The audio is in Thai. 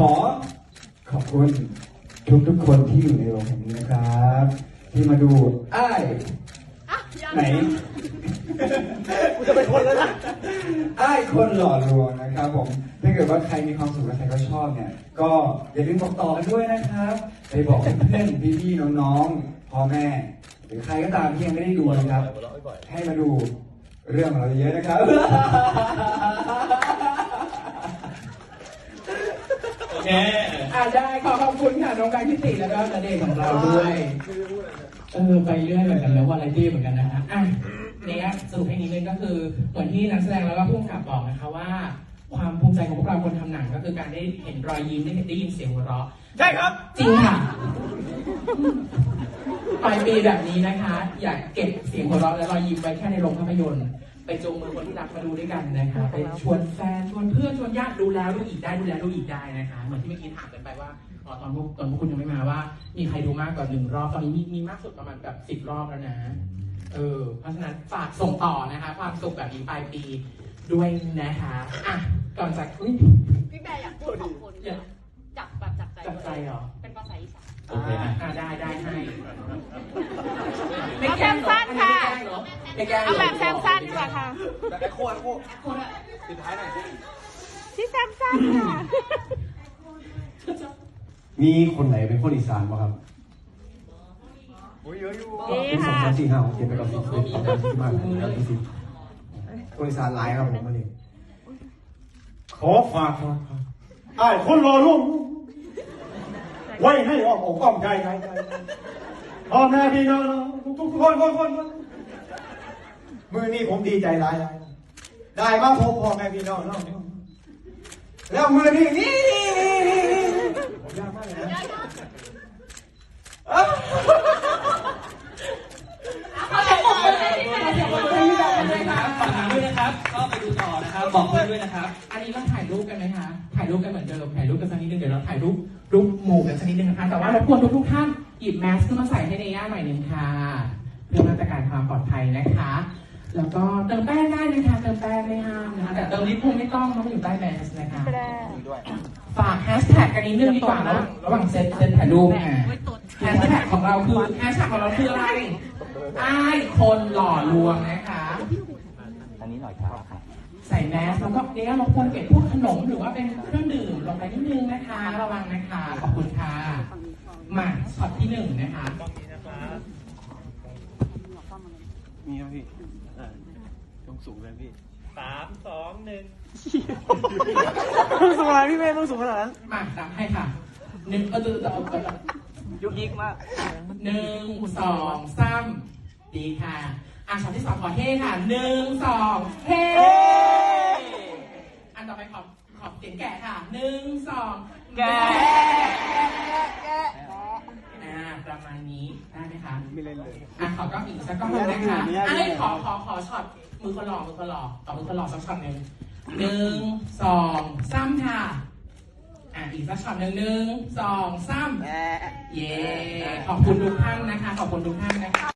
คุณทุกทุกๆคนที่อยู่ในโรงแห่งนี้นะครับ ที่มาดูอ้ายไหนกูจะเป็นคนแล้วนะอ้ายคนหล่อลวงนะครับผมถ้าเกิดว่าใครมีความสุขและใครก็ชอบเนี่ย ก็อย่าลืมบอกต่อกันด้วยนะครับไปบอกเพื่อนๆพี่ๆน้องๆพ่อแม่ หรือใครก็ตามที่ยังไม่ได้ดูนะครับ ให้มาดูเรื่องของเราเยอะนะครับ โอเคอ่าได้ขอขอบคุณค่ะน้องกายพิติแล้วก็ณเดชน์ของเราด้วยเออไปเรื่อยเหมือนกันแล้ววาไรตี้เหมือนกันนะฮะอะเนี่ยสรุปให้นิดนึงก็คือเหมือนที่นักแสดงแล้วก็ผู้กำกับบอกนะคะว่า ความภูมิใจของพวกเราคนทำหนังก็คือการได้เห็นรอยยิ้มได้เห็นได้ยินเสียงหัวเราะใช่ครับ จริงค่ะปลายปีแบบนี้นะคะ อยากเก็บเสียงหัวเราะและรอยยิ้มไว้แค่ในโรงภาพยนตร์ ไปจูงมือคนที่รักมาดูด้วยกันนะคะไปชวนแฟนชวนเพื่อนชวนญาติดูแล้วดูอีกได้ดูแล้วดูอีกได้นะคะเหมือนที่เมื่อกี้ถามกันไปว่าอ๋อตอนพวกตอนพวกคุณยังไม่มาว่า มีใครดูมากกว่าหนึ่งรอบตอนนี้มีมีมากสุดประมาณแบบสิบรอบแล้วนะเออเพราะฉะนั้นฝากส่งต่อนะคะ ความสุขแบบนี้ปลายปีด้วยนะคะอะก่อนจากอุ๊ยพี่แบร์อยากพูดขอบคุณจับแบบจับใจจับใจเหรอเป็นภาษาอีสานโอเคนะอ่าได้ได้ให้เอาแบบสั้นค่ะไม่แกล้งหรเอาแบบแซมสั้นดีกว่าค่ะแต่ไอ้โค้ดโค้ดปิดท้ายหน่อยสิ ที่แซมสั้นค่ะมีคนไหนเป็นคนอีสานบ้างครับโอ้ยเยอะอยู่นี่เป็นสองค่ะสามสี่ห้าหกเจ็ดแปดเก้าสิบสิบเอ็ดสิบสองสิบห้าสิบหกสิบเจ็ดสิบคนอีสานหลายครับผมวันนี้ขอฝากครับไอ้ายคนรอลุ่มไว้ให้ออกอกอ้อมใจใจใจพ่อแม่พี่น้องทุกทุกคนคนคนคนมือนี้ผมดีใจหลายหลายได้มาพบพ่อแม่พี่น้องน้อง แล้วมือนี้นี่นี่นี่นี่ผมยากมากเลยนะฝากด้วยนะครับ ก็ไปดูต่อนะครับ บอกเพื่อนด้วยนะครับ อันนี้เราถ่ายรูปกันไหมคะ ถ่ายรูปกันเหมือนเดิม ถ่ายรูปกันสักนิดนึงเดี๋ยวเราถ่ายรูปรูปหมู่กันสักนิดนึงนะคะ แต่ว่ารบกวนทุกทุกๆท่านหยิบแมสก์ขึ้นมาใส่ให้ในย่าหน่อยหนึ่งค่ะ เพื่อมาตรการความปลอดภัยนะคะ แล้วก็เติมแป้งได้นะคะเติมแป้งไม่ห้ามนะคะแต่เติมลิปคงไม่ต้องต้องอยู่ใต้แมสนะคะฝากแฮชแท็กกันนิดนึงดีกว่าระหว่างระหว่างเซตเซตถ่ายรูปอะแฮชแท็กของเราคือแฮชแท็กของเราคืออะไรอ้ายคนหล่อลวงนะคะอันนี้หน่อยครับใส่แมสแล้วก็เนี้ยเราควรเก็บพวกขนมหรือว่าเป็นเครื่องดื่มลงไปนิดนึงนะคะ ระวังนะคะขอบคุณค่ะมาช็อตที่หนึ่งนะคะ มีครับพี่ต้องสูงเลยพี่สามสองหนึ่งสูงอะไรพี่เมย์ต้องสูงขนาดนั้นมาตามให้ค่ะหนึ่งเออจะเอาไปยุกยิกมากหนึ่งสองสามดีค่ะอะช็อตที่สองขอเฮ้ค่ะหนึ่งสองเฮ้อันต่อไปขอขอเสียงแกะค่ะหนึ่งสองแกะอ่าประมาณนี้ได้ไหม คะไม่เล่นเลยอะขอกล้องอีกสักกล้องหนึ่งนะคะมีอะไรมีอะไรไอ้ยขอขอขอช็อตมือคนหล่อมือคนหล่อต่อมือคนหล่อสักช็อตหนึ่งหนึ่งสองสามค่ะอะอีกสักช็อตหนึ่งหนึ่งสองสามเย้ขอบคุณทุกท่านนะคะ ขอบคุณทุกท่านนะคะ